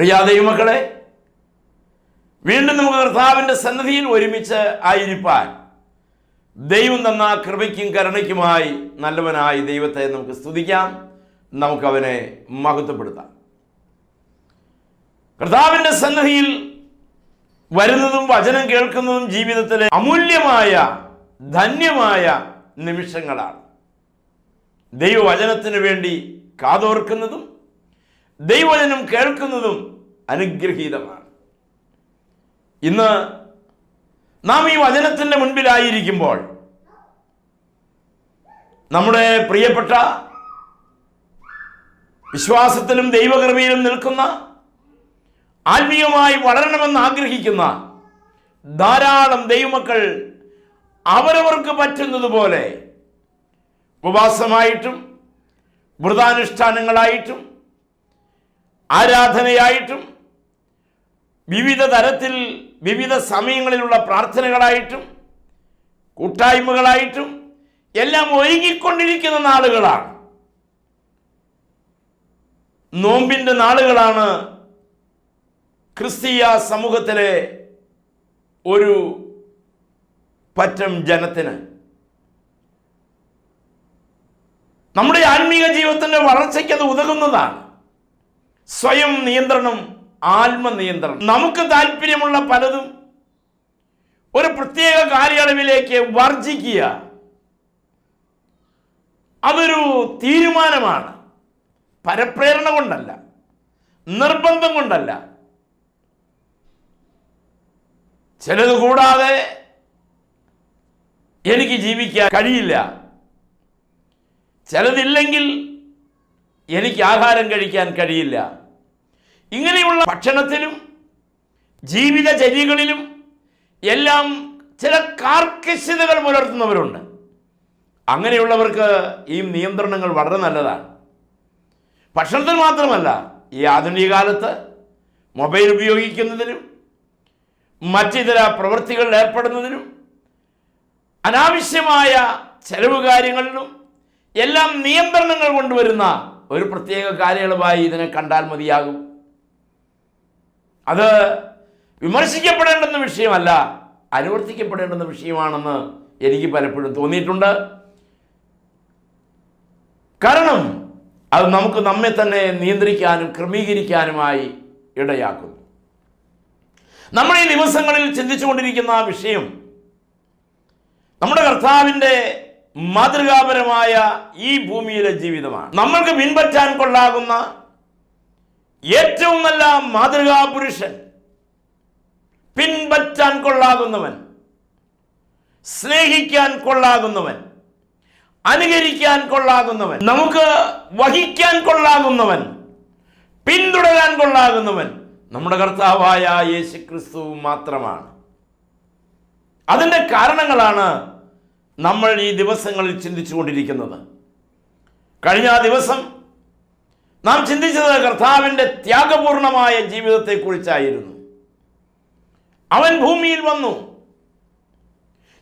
പ്രിയ ദൈവമക്കളെ വീണ്ടും നമുക്ക് കർത്താവിന്റെ സന്നദ്ധിയിൽ ഒരുമിച്ച് ആയിരിക്കാൻ ദൈവം തന്ന കൃപയ്ക്കും കരുണയ്ക്കുമായി നല്ലവനായി ദൈവത്തെ നമുക്ക് സ്തുതിക്കാം നമുക്കവനെ മഹത്വപ്പെടുത്താം. കർത്താവിന്റെ സന്നദ്ധിയിൽ വരുന്നതും വചനം കേൾക്കുന്നതും ജീവിതത്തിലെ അമൂല്യമായ ധന്യമായ നിമിഷങ്ങളാണ്. ദൈവവചനത്തിന് വേണ്ടി കാതോർക്കുന്നതും ദൈവവചനം കേൾക്കുന്നതും അനുഗ്രഹീതമാണ്. ഇന്ന് നാം ഈ വചനത്തിന്റെ മുൻപിലായിരിക്കുമ്പോൾ നമ്മുടെ പ്രിയപ്പെട്ട വിശ്വാസത്തിലും ദൈവകൃപയിലും നിൽക്കുന്ന ആത്മീയമായി വളരണമെന്ന് ആഗ്രഹിക്കുന്ന ധാരാളം ദൈവമക്കൾ അവരവർക്ക് പറ്റുന്നതുപോലെ ഉപവാസമായിട്ടും വ്രതാനുഷ്ഠാനങ്ങളായിട്ടും ആരാധനയായിട്ടും വിവിധ തരത്തിൽ വിവിധ സമയങ്ങളിലുള്ള പ്രാർത്ഥനകളായിട്ടും കൂട്ടായ്മകളായിട്ടും എല്ലാം ഒരുങ്ങിക്കൊണ്ടിരിക്കുന്ന നാളുകളാണ്. നോമ്പിന്റെ നാളുകളാണ് ക്രിസ്തീയ സമൂഹത്തിലെ ഒരു പറ്റം ജനത്തിന്. നമ്മുടെ ആത്മീക ജീവിതത്തിന്റെ വളർച്ചയ്ക്ക് അത് ഉതകുന്നതാണ്. സ്വയം നിയന്ത്രണം ആത്മനിയന്ത്രണം. നമുക്ക് താല്പര്യമുള്ള പലതും ഒരു പ്രത്യേക കാലയളവിലേക്ക് വർജിക്കുക അതൊരു തീരുമാനമാണ്. പരപ്രേരണ കൊണ്ടല്ല നിർബന്ധം കൊണ്ടല്ല. ചിലത് കൂടാതെ എനിക്ക് ജീവിക്കാൻ കഴിയില്ല. ചിലതില്ലെങ്കിൽ എനിക്ക് ആഹാരം കഴിക്കാൻ കഴിയില്ല. ഇങ്ങനെയുള്ള ഭക്ഷണത്തിലും ജീവിതചര്യകളിലും എല്ലാം ചില കാർക്കശ്യതകൾ പുലർത്തുന്നവരുണ്ട്. അങ്ങനെയുള്ളവർക്ക് ഈ നിയന്ത്രണങ്ങൾ വളരെ നല്ലതാണ്. ഭക്ഷണത്തിൽ മാത്രമല്ല ഈ ആധുനിക കാലത്ത് മൊബൈൽ ഉപയോഗിക്കുന്നതിനും മറ്റിതര പ്രവൃത്തികളിൽ ഏർപ്പെടുന്നതിനും അനാവശ്യമായ ചെലവ് കാര്യങ്ങളിലും എല്ലാം നിയന്ത്രണങ്ങൾ കൊണ്ടുവരുന്ന ഒരു പ്രത്യേക കാലയളവായി ഇതിനെ കണ്ടാൽ മതിയാകും. അത് വിമർശിക്കപ്പെടേണ്ടുന്ന വിഷയമല്ല അനുവർത്തിക്കപ്പെടേണ്ടുന്ന വിഷയമാണെന്ന് എനിക്ക് പലപ്പോഴും തോന്നിയിട്ടുണ്ട്. കാരണം അത് നമുക്ക് നമ്മെ തന്നെ നിയന്ത്രിക്കാനും ക്രമീകരിക്കാനുമായി ഇടയാക്കുന്നു. നമ്മൾ ഈ ദിവസങ്ങളിൽ ചിന്തിച്ചുകൊണ്ടിരിക്കുന്ന ആ വിഷയം നമ്മുടെ കർത്താവിന്റെ മാതൃകാപരമായ ഈ ഭൂമിയിലെ ജീവിതമാണ്. നമ്മൾക്ക് പിൻപറ്റാൻ കൊള്ളാകുന്ന ഏറ്റവും നല്ല മാതൃകാ പുരുഷൻ പിൻപറ്റാൻ കൊള്ളാകുന്നവൻ സ്നേഹിക്കാൻ കൊള്ളാകുന്നവൻ അനുകരിക്കാൻ കൊള്ളാകുന്നവൻ നമുക്ക് വഹിക്കാൻ കൊള്ളാകുന്നവൻ പിന്തുടരാൻ കൊള്ളാകുന്നവൻ നമ്മുടെ കർത്താവായ യേശു ക്രിസ്തു മാത്രമാണ്. അതിന്റെ കാരണങ്ങളാണ് നമ്മൾ ഈ ദിവസങ്ങളിൽ ചിന്തിച്ചു കൊണ്ടിരിക്കുന്നത് കഴിഞ്ഞ ദിവസം നാം ചിന്തിച്ചത് കർത്താവിന്റെ ത്യാഗപൂർണമായ ജീവിതത്തെക്കുറിച്ചായിരുന്നു അവൻ ഭൂമിയിൽ വന്നു.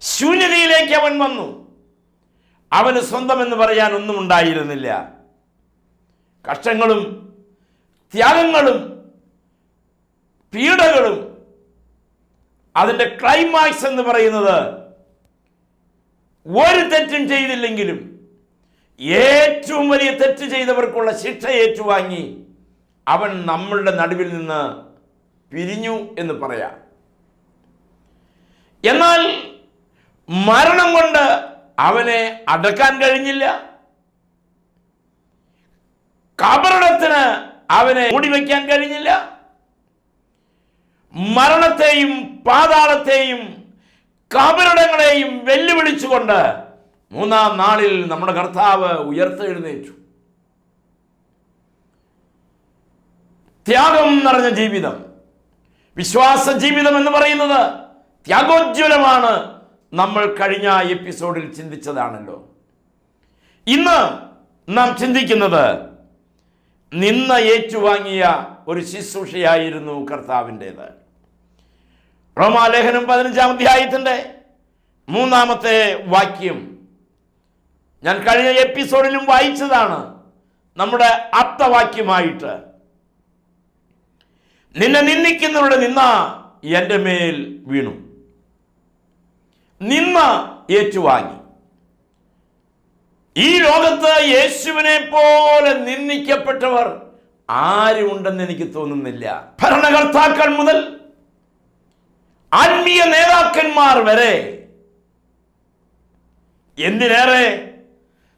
ശൂന്യതയിലേക്ക് അവൻ വന്നു. അവന് സ്വന്തം എന്ന് പറയാൻ ഒന്നും ഉണ്ടായിരുന്നില്ല. കഷ്ടങ്ങളും ത്യാഗങ്ങളും പീഡകളും അതിന്റെ ക്ലൈമാക്സ് എന്ന് പറയുന്നത് ഒരു തെറ്റും ചെയ്തില്ലെങ്കിലും ഏറ്റവും വലിയ തെറ്റ് ചെയ്തവർക്കുള്ള ശിക്ഷ ഏറ്റുവാങ്ങി അവൻ നമ്മളുടെ നടുവിൽ നിന്ന് പിരിഞ്ഞു എന്ന് പറയാം. എന്നാൽ മരണം കൊണ്ട് അവനെ അടക്കാൻ കഴിഞ്ഞില്ല. കബറിടത്തിന് അവനെ മൂടിവെക്കാൻ കഴിഞ്ഞില്ല. മരണത്തെയും പാതാളത്തെയും കബറിടങ്ങളെയും വെല്ലുവിളിച്ചുകൊണ്ട് മൂന്നാം നാളിൽ നമ്മുടെ കർത്താവ് ഉയർത്തെഴുന്നേറ്റു. ത്യാഗം നിറഞ്ഞ ജീവിതം. വിശ്വാസ ജീവിതം എന്ന് പറയുന്നത് ത്യാഗോജ്വലമാണ് നമ്മൾ കഴിഞ്ഞ എപ്പിസോഡിൽ ചിന്തിച്ചതാണല്ലോ. ഇന്ന് നാം ചിന്തിക്കുന്നത് നിന്ന ഏറ്റുവാങ്ങിയ ഒരു ശുശ്രൂഷയായിരുന്നു കർത്താവിന്റേത്. റോമാലേഖനം പതിനഞ്ചാം അധ്യായത്തിന്റെ മൂന്നാമത്തെ വാക്യം ഞാൻ കഴിഞ്ഞ എപ്പിസോഡിലും വായിച്ചതാണ് നമ്മുടെ അർത്ഥവാക്യമായിട്ട് നിന്നെ നിന്ദിക്കുന്നവരുടെ നിന്ന എന്റെ മേൽ വീണു. നിന്ന ഏറ്റുവാങ്ങി. ഈ ലോകത്ത് യേശുവിനെ പോലെ നിന്ദിക്കപ്പെട്ടവർ ആരുമുണ്ടെന്ന് എനിക്ക് തോന്നുന്നില്ല. ഭരണകർത്താക്കൾ മുതൽ ആത്മീയ നേതാക്കന്മാർ വരെ എന്തിനേറെ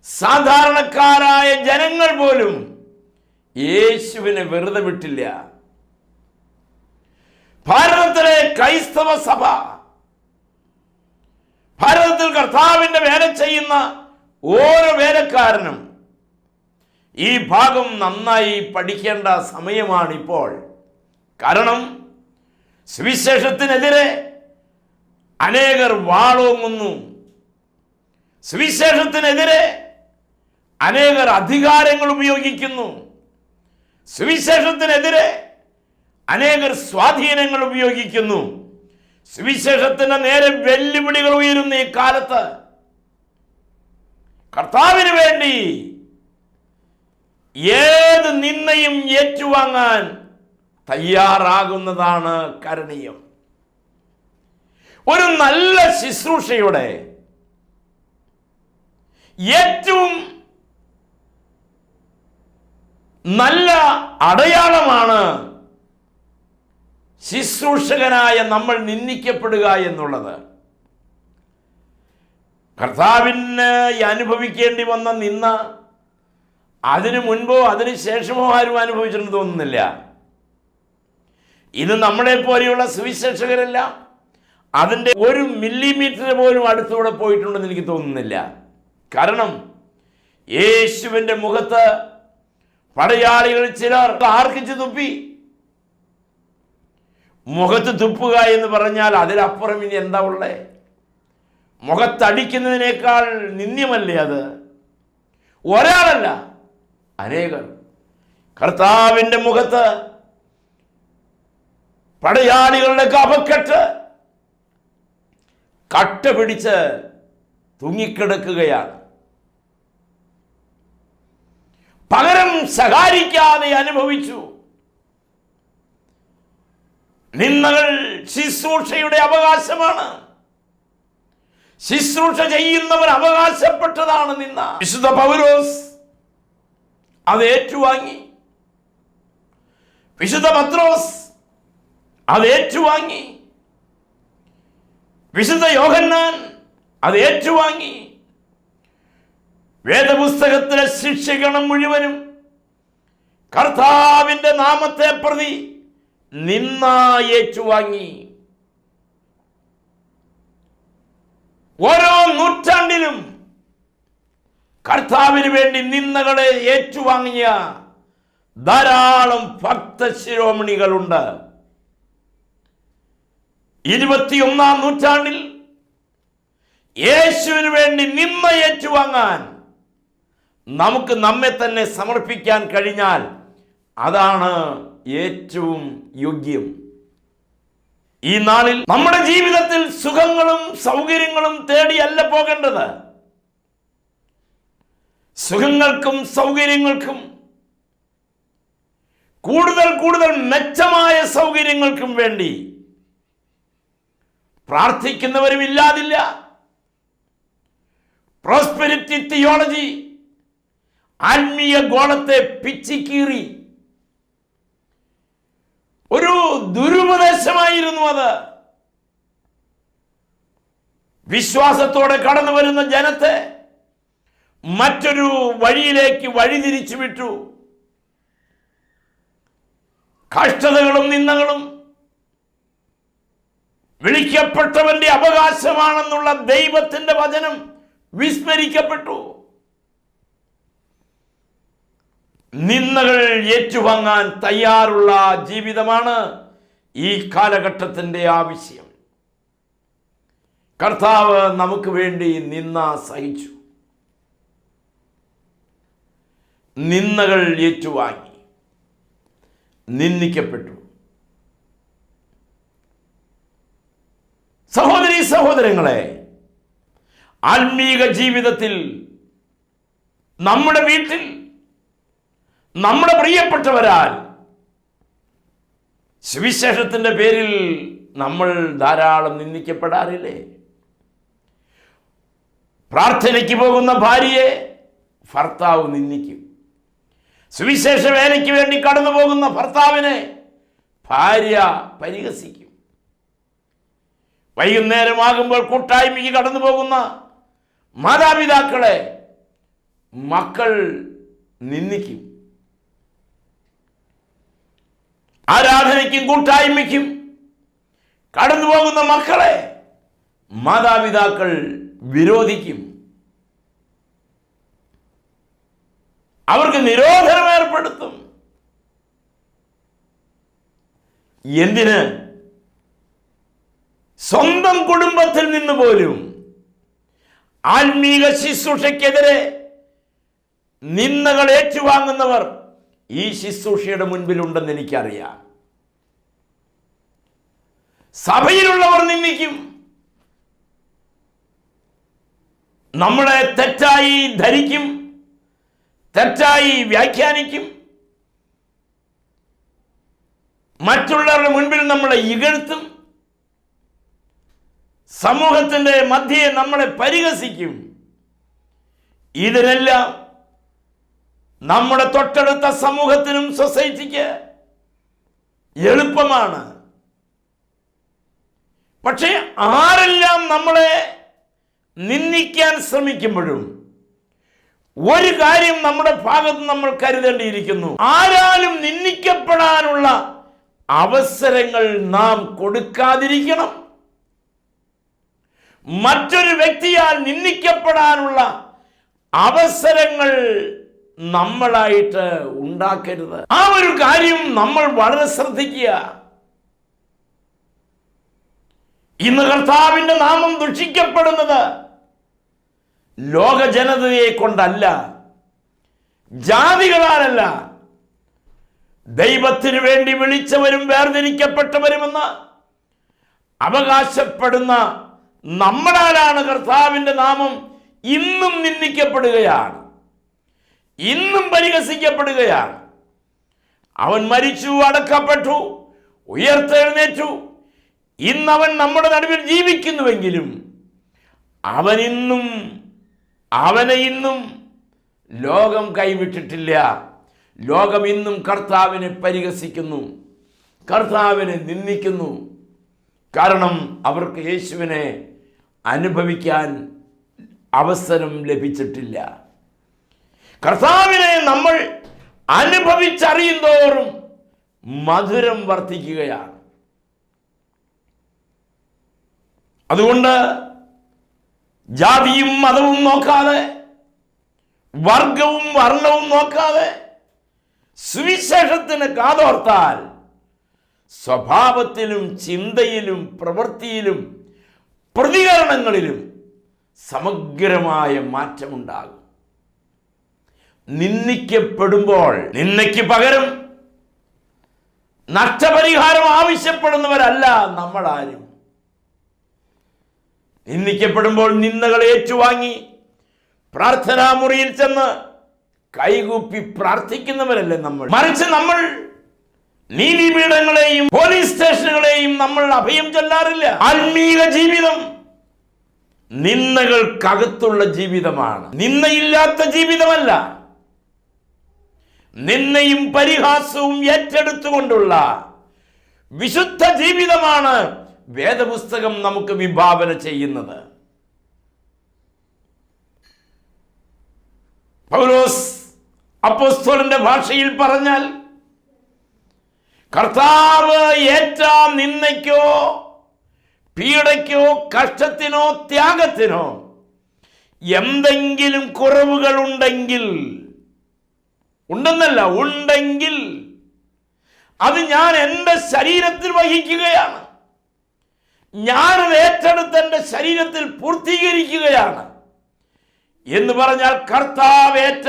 സാധാരണക്കാരായ ജനങ്ങൾ പോലും യേശുവിനെ വെറുതെ വിട്ടില്ല. ഭാരതത്തിലെ ക്രൈസ്തവ സഭ ഭാരതത്തിൽ കർത്താവിന്റെ വേല ചെയ്യുന്ന ഓരോ വേലക്കാരനും ഈ ഭാഗം നന്നായി പഠിക്കേണ്ട സമയമാണിപ്പോൾ. കാരണം സുവിശേഷത്തിനെതിരെ അനേകർ വാളോങ്ങുന്നു. സുവിശേഷത്തിനെതിരെ അനേകർ അധികാരങ്ങൾ ഉപയോഗിക്കുന്നു. സുവിശേഷത്തിനെതിരെ അനേകർ സ്വാധീനങ്ങൾ ഉപയോഗിക്കുന്നു. സുവിശേഷത്തിന് നേരെ വെല്ലുവിളികൾ ഉയരുന്ന ഈ കാലത്ത്. കർത്താവിന് വേണ്ടി ഏത് നിന്നയും ഏറ്റുവാങ്ങാൻ തയ്യാറാകുന്നതാണ് കരണീയം. ഒരു നല്ല ശുശ്രൂഷയുടെ ഏറ്റവും നല്ല അടയാളമാണ് ശുശ്രൂഷകനായ നമ്മൾ നിന്ദിക്കപ്പെടുക എന്നുള്ളത്. കർത്താവിന് അനുഭവിക്കേണ്ടി വന്ന നിന്ന അതിനു മുൻപോ അതിനു ശേഷമോ ആരും അനുഭവിച്ചിട്ടുണ്ടെന്ന് തോന്നുന്നില്ല. ഇത് നമ്മളെ പോലെയുള്ള സുവിശേഷകരല്ല അതിന്റെ ഒരു മില്ലിമീറ്റർ പോലും അടുത്തൂടെ പോയിട്ടുണ്ടെന്ന് എനിക്ക് തോന്നുന്നില്ല. കാരണം യേശുവിന്റെ മുഖത്ത് പടയാളികൾ ചിലർ ആർക്കിച്ച് തുപ്പി. മുഖത്ത് തുപ്പുക എന്ന് പറഞ്ഞാൽ അതിലപ്പുറം ഇനി എന്താ ഉള്ളേ? മുഖത്തടിക്കുന്നതിനേക്കാൾ നിന്ദ്യമല്ലേ അത്? ഒരാളല്ല അനേകർ. കർത്താവിന്റെ മുഖത്ത് പടയാളികളുടെ കപക്കെട്ട് കട്ട പിടിച്ച് തൂങ്ങിക്കിടക്കുകയാണ്. പകരം സഹാരിക്കാതെ അനുഭവിച്ചു. നിന്നകൾ ശുശ്രൂഷയുടെ അവകാശമാണ്. ശുശ്രൂഷ ചെയ്യുന്നവൻ അവകാശപ്പെട്ടതാണ് നിന്ന വിശുദ്ധ പൗരോസ് അത് ഏറ്റുവാങ്ങി. വിശുദ്ധ പത്രോസ് അത് ഏറ്റുവാങ്ങി. വിശുദ്ധ യോഹന്നാൻ അത് ഏറ്റുവാങ്ങി. വേദപുസ്തകത്തിലെ ശിക്ഷകണം മുഴുവനും കർത്താവിന്റെ നാമത്തെ പ്രതി നിന്ന ഏറ്റുവാങ്ങി. ഓരോ നൂറ്റാണ്ടിലും കർത്താവിന് വേണ്ടി നിന്നകളെ ഏറ്റുവാങ്ങിയ ധാരാളം ഭക്തശിരോമണികളുണ്ട് ഇരുപത്തിയൊന്നാം നൂറ്റാണ്ടിൽ യേശുവിന് വേണ്ടി നിന്ന ഏറ്റുവാങ്ങാൻ നമുക്ക് നമ്മെ തന്നെ സമർപ്പിക്കാൻ കഴിഞ്ഞാൽ അതാണ് ഏറ്റവും യോഗ്യം. ഈ നാളിൽ നമ്മുടെ ജീവിതത്തിൽ സുഖങ്ങളും സൗകര്യങ്ങളും തേടിയല്ല പോകേണ്ടത്. സുഖങ്ങൾക്കും സൗകര്യങ്ങൾക്കും കൂടുതൽ കൂടുതൽ മെച്ചമായ സൗകര്യങ്ങൾക്കും വേണ്ടി പ്രാർത്ഥിക്കുന്നവരും ഇല്ലാതില്ല. പ്രോസ്പെരിറ്റി തിയോളജി ആത്മീയ ഗോളത്തെ പിച്ചിക്കീറി ഒരു ദുരുപദേശമായിരുന്നു അത്. വിശ്വാസത്തോടെ കടന്നു വരുന്ന ജനത്തെ മറ്റൊരു വഴിയിലേക്ക് വഴിതിരിച്ചു വിട്ടു. കഷ്ടതകളും നിന്ദകളും വിളിക്കപ്പെട്ടവന്റെ അവകാശമാണെന്നുള്ള ദൈവത്തിന്റെ വചനം വിസ്മരിക്കപ്പെട്ടു. നിന്ദകൾ ഏറ്റുവാങ്ങാൻ തയ്യാറുള്ള ജീവിതമാണ് ഈ കാലഘട്ടത്തിന്റെ ആവശ്യം. കർത്താവ് നമുക്ക് വേണ്ടി നിന്ന സഹിച്ചു. നിന്ദകൾ ഏറ്റുവാങ്ങി. നിന്ദിക്കപ്പെട്ടു. സഹോദരി സഹോദരങ്ങളെ ആത്മീക ജീവിതത്തിൽ നമ്മുടെ വീട്ടിൽ നമ്മുടെ പ്രിയപ്പെട്ടവരാൽ സുവിശേഷത്തിന്റെ പേരിൽ നമ്മൾ ധാരാളം നിന്ദിക്കപ്പെടാറില്ലേ? പ്രാർത്ഥനയ്ക്ക് പോകുന്ന ഭാര്യയെ ഭർത്താവ് നിന്ദിക്കും. സുവിശേഷ വേലയ്ക്ക് വേണ്ടി കടന്നു പോകുന്ന ഭർത്താവിനെ ഭാര്യ പരിഹസിക്കും. വൈകുന്നേരമാകുമ്പോൾ കൂട്ടായ്മയ്ക്ക് കടന്നു പോകുന്ന മാതാപിതാക്കളെ മക്കൾ നിന്ദിക്കും. ആരാധനയ്ക്കും കൂട്ടായ്മയ്ക്കും കടന്നു പോകുന്ന മക്കളെ മാതാപിതാക്കൾ വിരോധിക്കും. അവർക്ക് നിരോധനം ഏർപ്പെടുത്തും. എന്തിന്? സ്വന്തം കുടുംബത്തിൽ നിന്ന് പോലും ആത്മീക ശുശ്രൂഷയ്ക്കെതിരെ നിന്ദകൾ ഏറ്റുവാങ്ങുന്നവർ ഈ ശുശ്രൂഷയുടെ മുൻപിലുണ്ടെന്ന് എനിക്കറിയാം. സഭയിലുള്ളവർ നിന്ദിക്കും. നമ്മളെ തെറ്റായി ധരിക്കും. തെറ്റായി വ്യാഖ്യാനിക്കും. മറ്റുള്ളവരുടെ മുൻപിൽ നമ്മളെ ഇകഴ്ത്തും. സമൂഹത്തിന്റെ മധ്യയെ നമ്മളെ പരിഹസിക്കും. ഇതിനെല്ലാം നമ്മുടെ തൊട്ടടുത്ത സമൂഹത്തിനും സൊസൈറ്റിക്ക് എളുപ്പമാണ്. പക്ഷേ ആരെല്ലാം നമ്മളെ നിന്ദിക്കാൻ ശ്രമിക്കുമ്പോഴും ഒരു കാര്യം നമ്മുടെ ഭാഗത്ത് നമ്മൾ കരുതേണ്ടിയിരിക്കുന്നു. ആരാലും നിന്ദിക്കപ്പെടാനുള്ള അവസരങ്ങൾ നാം കൊടുക്കാതിരിക്കണം. മറ്റൊരു വ്യക്തിയാൽ നിന്ദിക്കപ്പെടാനുള്ള അവസരങ്ങൾ നമ്മളായിട്ട് ഉണ്ടാക്കരുത്. ആ ഒരു കാര്യം നമ്മൾ വളരെ ശ്രദ്ധിക്കുക. ഇന്ന് കർത്താവിന്റെ നാമം ദുഷിക്കപ്പെടുന്നത് ലോക ജനതയെ കൊണ്ടല്ല ജാതികളാലല്ല. ദൈവത്തിന് വേണ്ടി വിളിച്ചവരും വേർതിരിക്കപ്പെട്ടവരുമെന്ന് അവകാശപ്പെടുന്ന നമ്മളാലാണ് കർത്താവിന്റെ നാമം ഇന്നും നിന്ദിക്കപ്പെടുകയാണ്. ഇന്നും പരിഹസിക്കപ്പെടുകയാണ്. അവൻ മരിച്ചു അടക്കപ്പെട്ടു ഉയർത്തെഴുന്നേറ്റു. ഇന്ന് അവൻ നമ്മുടെ നടുവിൽ ജീവിക്കുന്നുവെങ്കിലും അവൻ ഇന്നും അവനെ ഇന്നും ലോകം കൈവിട്ടിട്ടില്ല. ലോകം ഇന്നും കർത്താവിനെ പരിഹസിക്കുന്നു കർത്താവിനെ നിന്ദിക്കുന്നു. കാരണം അവർക്ക് യേശുവിനെ അനുഭവിക്കാൻ അവസരം ലഭിച്ചിട്ടില്ല. കർത്താവിനെ നമ്മൾ അനുഭവിച്ചറിയും തോറും മധുരം വർദ്ധിക്കുകയാണ് അതുകൊണ്ട് ജാതിയും മതവും നോക്കാതെ വർഗവും വർണവും നോക്കാതെ സുവിശേഷത്തിന് കാതോർത്താൽ സ്വഭാവത്തിലും ചിന്തയിലും പ്രവൃത്തിയിലും പ്രതികരണങ്ങളിലും സമഗ്രമായ മാറ്റമുണ്ടാകും. നിന്ദിക്കപ്പെടുമ്പോൾ നിന്നയ്ക്ക് പകരം നഷ്ടപരിഹാരം ആവശ്യപ്പെടുന്നവരല്ല നമ്മൾ ആരും നിന്ദിക്കപ്പെടുമ്പോൾ നിന്ദകൾ ഏറ്റുവാങ്ങി പ്രാർത്ഥനാ മുറിയിൽ ചെന്ന് കൈകൂപ്പി പ്രാർത്ഥിക്കുന്നവരല്ലേ നമ്മൾ. മറിച്ച് നമ്മൾ നീതിപീഠങ്ങളെയും പോലീസ് സ്റ്റേഷനുകളെയും നമ്മൾ അഭയം ചെല്ലാറില്ല. ആത്മീക ജീവിതം നിന്ദകൾക്കകത്തുള്ള ജീവിതമാണ്. നിന്നയില്ലാത്ത ജീവിതമല്ല. നിന്നയും പരിഹാസവും ഏറ്റെടുത്തുകൊണ്ടുള്ള വിശുദ്ധ ജീവിതമാണ് വേദപുസ്തകം നമുക്ക് വിഭാവന ചെയ്യുന്നത്. പൗലോസ് അപ്പോസ്തോലിന്റെ ഭാഷയിൽ പറഞ്ഞാൽ കർത്താവ് ഏറ്റ നിന്നയ്ക്കോ പീഡയ്ക്കോ കഷ്ടത്തിനോ ത്യാഗത്തിനോ എന്തെങ്കിലും കുറവുകൾ ഉണ്ടെങ്കിൽ ഉണ്ടെന്നല്ല ഉണ്ടെങ്കിൽ അത് ഞാൻ എന്റെ ശരീരത്തിൽ വഹിക്കുകയാണ്. ഞാൻ ഏറ്റെടുത്ത് എന്റെ ശരീരത്തിൽ പൂർത്തീകരിക്കുകയാണ്. എന്ന് പറഞ്ഞാൽ കർത്താവേറ്റ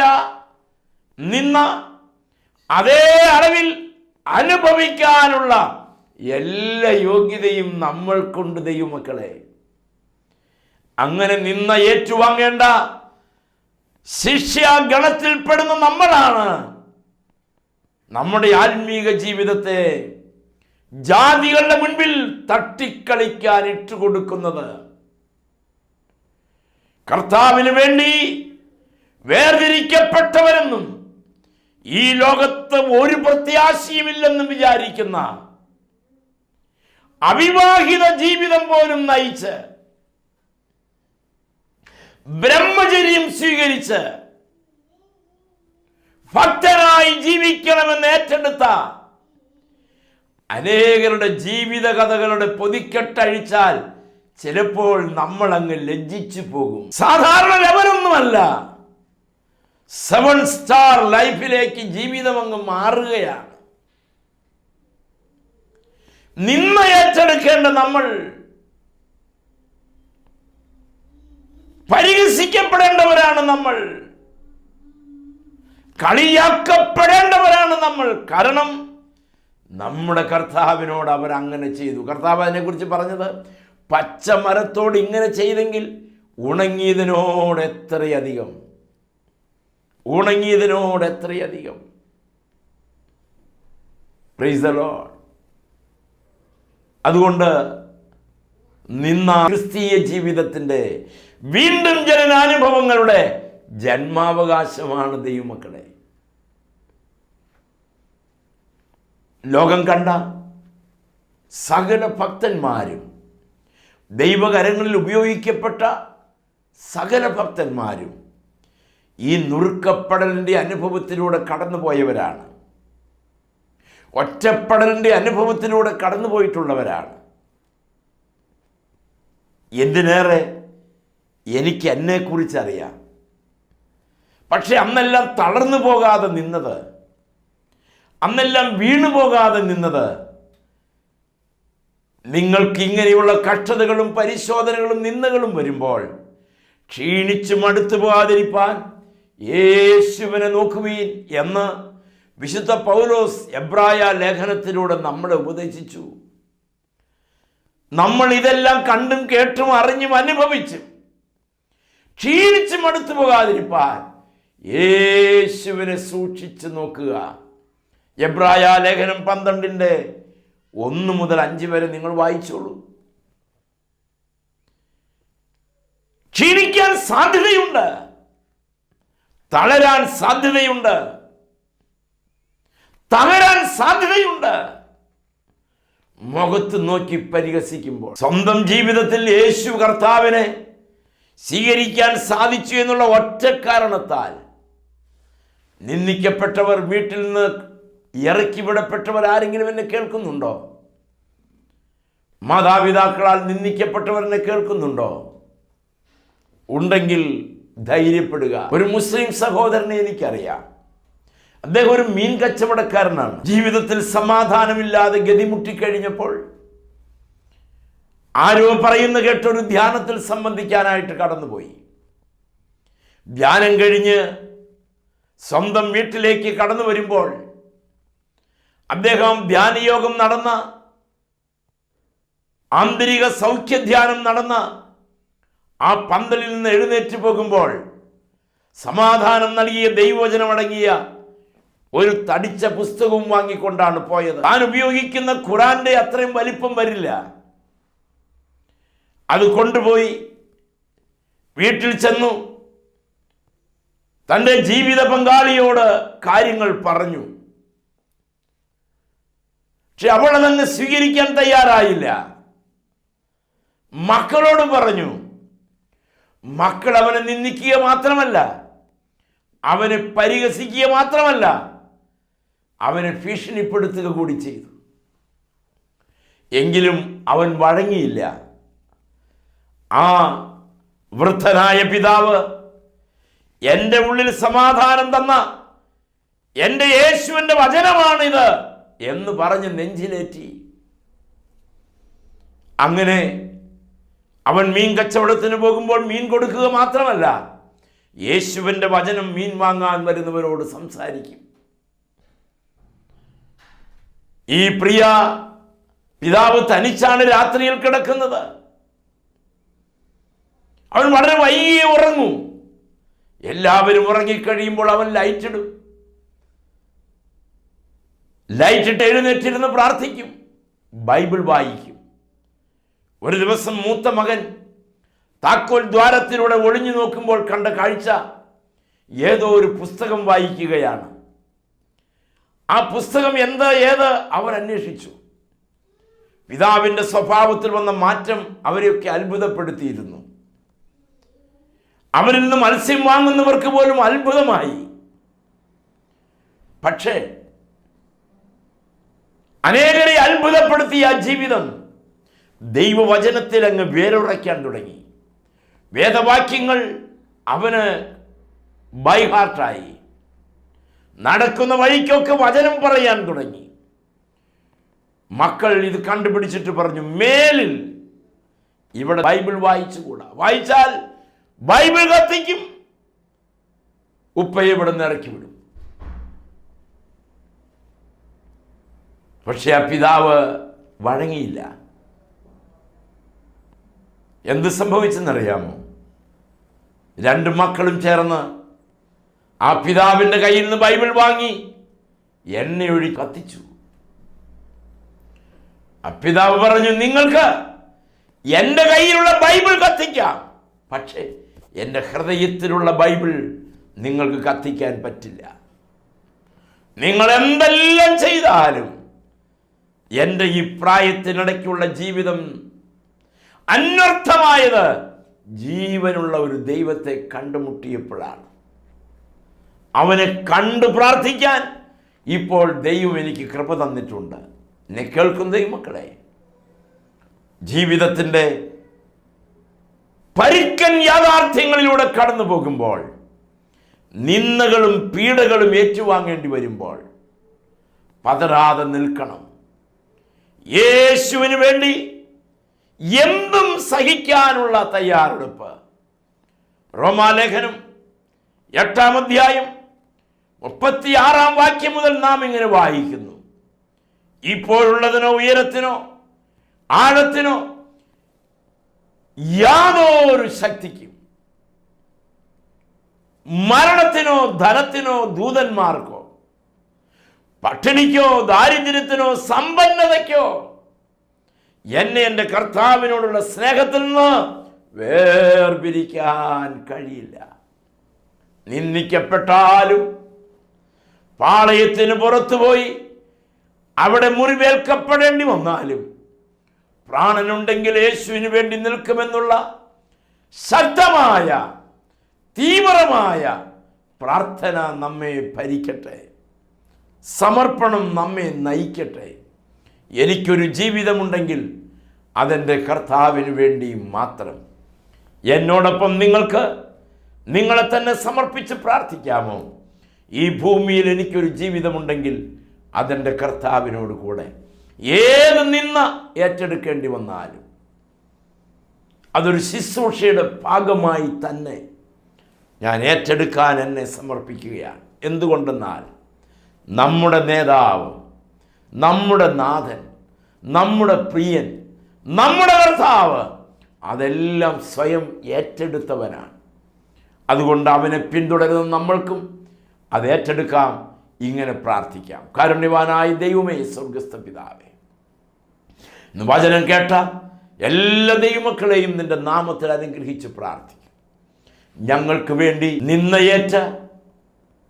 നിന്ന അതേ അളവിൽ അനുഭവിക്കാനുള്ള എല്ലാ യോഗ്യതയും നമ്മൾക്കുണ്ട് ദൈവമക്കളെ. അങ്ങനെ നിന്ന ഏറ്റുവാങ്ങേണ്ട ശിഷ്യാഗണത്തിൽപ്പെടുന്ന നമ്മളാണ്. നമ്മുടെ ആത്മീക ജീവിതത്തെ ജാതികളുടെ മുൻപിൽ തട്ടിക്കളിക്കാൻ ഇട്ടുകൊടുക്കുന്നത്. കർത്താവിന് വേണ്ടി വേർതിരിക്കപ്പെട്ടവരെന്നും ഈ ലോകത്ത് ഒരു പ്രത്യാശയുമില്ലെന്നും വിചാരിക്കുന്ന അവിവാഹിത ജീവിതം പോലും നയിച്ച് ബ്രഹ്മചര്യം സ്വീകരിച്ച് ഭക്തനായി ജീവിക്കണമെന്ന് ഏറ്റെടുത്ത അനേകരുടെ ജീവിത കഥകളുടെ പൊതിക്കെട്ടഴിച്ചാൽ ചിലപ്പോൾ നമ്മൾ അങ്ങ് ലജ്ജിച്ചു പോകും. സാധാരണ ലെവലൊന്നുമല്ല സെവൻ സ്റ്റാർ ലൈഫിലേക്ക് ജീവിതം അങ്ങ് മാറുകയാണ്. നിന്ന ഏറ്റെടുക്കേണ്ട നമ്മൾ പരിഹസിക്കപ്പെടേണ്ടവരാണ് നമ്മൾ. കളിയാക്കപ്പെടേണ്ടവരാണ് നമ്മൾ. കാരണം നമ്മുടെ കർത്താവിനോട് അവർ അങ്ങനെ ചെയ്തു. കർത്താവ് അതിനെക്കുറിച്ച് പറഞ്ഞത് പച്ചമരത്തോട് ഇങ്ങനെ ചെയ്തെങ്കിൽ ഉണങ്ങിയതിനോട് എത്രയധികം? ഉണങ്ങിയതിനോട് എത്രയധികം? പ്രൈസ് അതുകൊണ്ട് നിന്ന ക്രിസ്തീയ ജീവിതത്തിന്റെ വീണ്ടും ജനനാനുഭവങ്ങളുടെ ജന്മാവകാശമാണ് ദൈവമക്കളെ. ലോകം കണ്ട സകല ഭക്തന്മാരും ദൈവകരങ്ങളിൽ ഉപയോഗിക്കപ്പെട്ട സകല ഭക്തന്മാരും ഈ നുറുക്കപ്പെടലിന്റെ അനുഭവത്തിലൂടെ കടന്നുപോയവരാണ്. ഒറ്റപ്പെടലിന്റെ അനുഭവത്തിലൂടെ കടന്നുപോയിട്ടുള്ളവരാണ്. എന്തിനേറെ? എനിക്ക് എന്നെക്കുറിച്ച് അറിയാം. പക്ഷെ അന്നെല്ലാം തളർന്നു പോകാതെ നിന്നത് അന്നെല്ലാം വീണു പോകാതെ നിന്നത് നിങ്ങൾക്ക് ഇങ്ങനെയുള്ള കഷ്ടതകളും പരിശോധനകളും നിന്ദകളും വരുമ്പോൾ ക്ഷീണിച്ച് മടുത്തു പോകാതിരിപ്പാൻ യേശുവിനെ നോക്കുവീൻ എന്ന് വിശുദ്ധ പൗലോസ് എബ്രായ ലേഖനത്തിലൂടെ നമ്മളെ ഉപദേശിച്ചു. നമ്മൾ ഇതെല്ലാം കണ്ടും കേട്ടും അറിഞ്ഞും അനുഭവിച്ചും ക്ഷീണിച്ച് മടുത്തു പോകാതിരിപ്പാൻ യേശുവിനെ സൂക്ഷിച്ചു നോക്കുക. എബ്രായ ലേഖനം പന്ത്രണ്ടിന്റെ ഒന്ന് മുതൽ അഞ്ച് വരെ നിങ്ങൾ വായിച്ചോളൂ. ക്ഷീണിക്കാൻ സാധ്യതയുണ്ട്. തളരാൻ സാധ്യതയുണ്ട്. തകരാൻ സാധ്യതയുണ്ട്. മുഖത്ത് നോക്കി പരിഹസിക്കുമ്പോൾ സ്വന്തം ജീവിതത്തിൽ യേശു കർത്താവിനെ സ്വീകരിക്കാൻ സാധിച്ചു എന്നുള്ള ഒറ്റ കാരണത്താൽ നിന്ദിക്കപ്പെട്ടവർ വീട്ടിൽ നിന്ന് ഇറക്കി വിടപ്പെട്ടവർ ആരെങ്കിലും എന്നെ കേൾക്കുന്നുണ്ടോ? മാതാപിതാക്കളാൽ നിന്ദിക്കപ്പെട്ടവർ എന്നെ കേൾക്കുന്നുണ്ടോ? ഉണ്ടെങ്കിൽ ധൈര്യപ്പെടുക. ഒരു മുസ്ലിം സഹോദരനെ എനിക്കറിയാം. അദ്ദേഹം ഒരു മീൻ കച്ചവടക്കാരനാണ്. ജീവിതത്തിൽ സമാധാനമില്ലാതെ ഗതിമുട്ടിക്കഴിഞ്ഞപ്പോൾ ആരോ പറയുന്ന കേട്ടൊരു ധ്യാനത്തിൽ സംബന്ധിക്കാനായിട്ട് കടന്നുപോയി. ധ്യാനം കഴിഞ്ഞ് സ്വന്തം വീട്ടിലേക്ക് കടന്നു വരുമ്പോൾ അദ്ദേഹം ധ്യാനയോഗം നടന്ന ആന്തരിക സൗഖ്യധ്യാനം നടന്ന ആ പന്തലിൽ നിന്ന് എഴുന്നേറ്റ് പോകുമ്പോൾ സമാധാനം നൽകിയ ദൈവവചനമടങ്ങിയ ഒരു തടിച്ച പുസ്തകവും വാങ്ങിക്കൊണ്ടാണ് പോയത്. താൻ ഉപയോഗിക്കുന്ന ഖുറാന്റെ അത്രയും വലിപ്പം വരില്ല. അത് കൊണ്ടുപോയി വീട്ടിൽ ചെന്നു. തന്റെ ജീവിത പങ്കാളിയോട് കാര്യങ്ങൾ പറഞ്ഞു. പക്ഷെ അവൾ അതങ്ങ് സ്വീകരിക്കാൻ തയ്യാറായില്ല. മക്കളോട് പറഞ്ഞു മക്കൾ അവനെ നിന്ദിക്കുക മാത്രമല്ല അവനെ പരിഹസിക്കുക മാത്രമല്ല അവനെ ഭീഷണിപ്പെടുത്തുക കൂടി ചെയ്തു. എങ്കിലും അവൻ വഴങ്ങിയില്ല. ആ വൃദ്ധനായ പിതാവ് എന്റെ ഉള്ളിൽ സമാധാനം തന്ന എന്റെ യേശുവിന്റെ വചനമാണിത് എന്ന് പറഞ്ഞ് നെഞ്ചിലേറ്റി. അങ്ങനെ അവൻ മീൻ കച്ചവടത്തിന് പോകുമ്പോൾ മീൻ കൊടുക്കുക മാത്രമല്ല യേശുവിന്റെ വചനം മീൻ വാങ്ങാൻ വരുന്നവരോട് സംസാരിക്കും. ഈ പ്രിയ പിതാവ് തനിച്ചാണ് രാത്രിയിൽ കിടക്കുന്നത്. അവൻ വളരെ വൈകിയേ ഉറങ്ങും. എല്ലാവരും ഉറങ്ങിക്കഴിയുമ്പോൾ അവൻ ലൈറ്റ് ഇടും. ലൈറ്റ് ഇട്ട് എഴുന്നേറ്റിരുന്ന് പ്രാർത്ഥിക്കും. ബൈബിൾ വായിക്കും. ഒരു ദിവസം മൂത്ത മകൻ താക്കോൽ ദ്വാരത്തിലൂടെ ഒളിഞ്ഞു നോക്കുമ്പോൾ കണ്ട കാഴ്ച ഏതോ ഒരു പുസ്തകം വായിക്കുകയാണ്. ആ പുസ്തകം എന്താ ഏത്? അവർ അന്വേഷിച്ചു. പിതാവിന്റെ സ്വഭാവത്തിൽ വന്ന മാറ്റം അവരെയൊക്കെ അത്ഭുതപ്പെടുത്തിയിരുന്നു. അവരിൽ നിന്ന് മത്സ്യം വാങ്ങുന്നവർക്ക് പോലും അത്ഭുതമായി. പക്ഷേ അനേകരെ അത്ഭുതപ്പെടുത്തിയ ആ ജീവിതം ദൈവവചനത്തിൽ അങ്ങ് വേരുറയ്ക്കാൻ തുടങ്ങി. വേദവാക്യങ്ങൾ അവന് ബൈഹാർട്ടായി നടക്കുന്ന വഴിക്കൊക്കെ വചനം പറയാൻ തുടങ്ങി. മക്കൾ ഇത് കണ്ടുപിടിച്ചിട്ട് പറഞ്ഞു മേലിൽ ഇവിടെ ബൈബിൾ വായിച്ചുകൂടാ? വായിച്ചാൽ ബൈബിൾ കത്തിക്കും ഉപ്പയെ ഇവിടെ നിന്ന് ഇറക്കി വിടും. പക്ഷെ ആ പിതാവ് വഴങ്ങിയില്ല. എന്ത് സംഭവിച്ചെന്നറിയാമോ? രണ്ട് മക്കളും ചേർന്ന് ആ പിതാവിന്റെ കയ്യിൽ നിന്ന് ബൈബിൾ വാങ്ങി എണ്ണയൊഴി കത്തിച്ചു. ആ പിതാവ് പറഞ്ഞു നിങ്ങൾക്ക് എന്റെ കയ്യിലുള്ള ബൈബിൾ കത്തിക്കാം. പക്ഷേ എന്റെ ഹൃദയത്തിലുള്ള ബൈബിൾ നിങ്ങൾക്ക് കത്തിക്കാൻ പറ്റില്ല. നിങ്ങൾ എന്തെല്ലാം ചെയ്താലും എന്റെ ഈ പ്രായത്തിനിടയ്ക്കുള്ള ജീവിതം അന്വർത്ഥമായത് ജീവനുള്ള ഒരു ദൈവത്തെ കണ്ടുമുട്ടിയപ്പോഴാണ്. അവനെ കണ്ടു പ്രാർത്ഥിക്കാൻ ഇപ്പോൾ ദൈവം എനിക്ക് കൃപ തന്നിട്ടുണ്ട്. എന്നെ കേൾക്കുന്ന ദൈവമക്കളെ. ജീവിതത്തിന്റെ പരിക്കൻ യാഥാർത്ഥ്യങ്ങളിലൂടെ കടന്നു പോകുമ്പോൾ നിന്ദകളും പീഡകളും ഏറ്റുവാങ്ങേണ്ടി വരുമ്പോൾ പതരാതെ നിൽക്കണം. യേശുവിന് വേണ്ടി എന്തും സഹിക്കാനുള്ള തയ്യാറെടുപ്പ്. റോമാലേഖനം എട്ടാം അധ്യായം മുപ്പത്തിയാറാം വാക്യം മുതൽ നാം ഇങ്ങനെ വായിക്കുന്നു. ഇപ്പോഴുള്ളതിനോ ഉയരത്തിനോ ആഴത്തിനോ യാതൊരു ശക്തിക്കും മരണത്തിനോ ധനത്തിനോ ദൂതന്മാർക്കോ പട്ടിണിക്കോ ദാരിദ്ര്യത്തിനോ സമ്പന്നതയ്ക്കോ എന്നെ എന്റെ കർത്താവിനോടുള്ള സ്നേഹത്തിൽ നിന്ന് വേർപിരിക്കാൻ കഴിയില്ല. നിന്ദിക്കപ്പെട്ടാലും പാളയത്തിന് പുറത്തുപോയി അവിടെ മുറിവേൽക്കപ്പെടേണ്ടി വന്നാലും പ്രാണനുണ്ടെങ്കിൽ യേശുവിന് വേണ്ടി നിൽക്കുമെന്നുള്ള ശക്തമായ തീവ്രമായ പ്രാർത്ഥന നമ്മെ ഭരിക്കട്ടെ. സമർപ്പണം നമ്മെ നയിക്കട്ടെ. എനിക്കൊരു ജീവിതമുണ്ടെങ്കിൽ അതെന്റെ കർത്താവിന് വേണ്ടി മാത്രം. എന്നോടൊപ്പം നിങ്ങൾക്ക് നിങ്ങളെ തന്നെ സമർപ്പിച്ച് പ്രാർത്ഥിക്കാമോ? ഈ ഭൂമിയിൽ എനിക്കൊരു ജീവിതമുണ്ടെങ്കിൽ അതെന്റെ കർത്താവിനോട് കൂടെ. ഏത് നിന്ന ഏറ്റെടുക്കേണ്ടി വന്നാലും അതൊരു ശുശ്രൂഷയുടെ ഭാഗമായി തന്നെ ഞാൻ ഏറ്റെടുക്കാൻ എന്നെ സമർപ്പിക്കുകയാണ്. എന്തുകൊണ്ടെന്നാൽ നമ്മുടെ നേതാവ് നമ്മുടെ നാഥൻ നമ്മുടെ പ്രിയൻ നമ്മുടെ കർത്താവ് അതെല്ലാം സ്വയം ഏറ്റെടുത്തവനാണ്. അതുകൊണ്ട് അവനെ പിന്തുടരുന്ന നമ്മൾക്കും. അത് ഏറ്റെടുക്കാം. ഇങ്ങനെ പ്രാർത്ഥിക്കാം. കാരുണ്യവാനായ ദൈവമേ സ്വർഗസ്ഥ പിതാവേ. ഇന്ന് വചനം കേട്ട എല്ലാ ദൈവമക്കളെയും നിന്റെ നാമത്തിൽ അനുഗ്രഹിച്ച് പ്രാർത്ഥിക്കും. ഞങ്ങൾക്ക് വേണ്ടി നിന്നയേറ്റ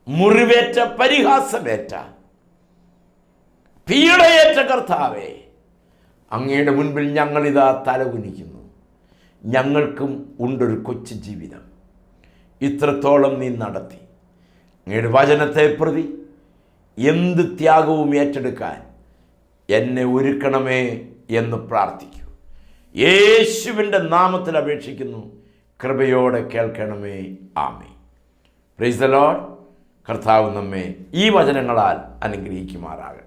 മുറിവേറ്റ പരിഹാസമേറ്റ പീഡയേറ്റ കർത്താവേ അങ്ങയുടെ മുൻപിൽ ഞങ്ങളിതാ തലകുനിക്കുന്നു. ഞങ്ങൾക്കും ഉണ്ടൊരു കൊച്ചു ജീവിതം. ഇത്രത്തോളം നീ നടത്തി. അങ്ങയുടെ വചനത്തെ പ്രതി എന്ത് ത്യാഗവും ഏറ്റെടുക്കാൻ എന്നെ ഒരുക്കണമേ എന്ന് പ്രാർത്ഥിക്കൂ. യേശുവിന്റെ നാമത്തിൽ അപേക്ഷിക്കുന്നു. കൃപയോടെ കേൾക്കണമേ. ആമേ പ്രൈസ് ദ ലോഡ് കർത്താവ് നമ്മെ ഈ വചനങ്ങളാൽ അനുഗ്രഹിക്കുമാറാകട്ടെ.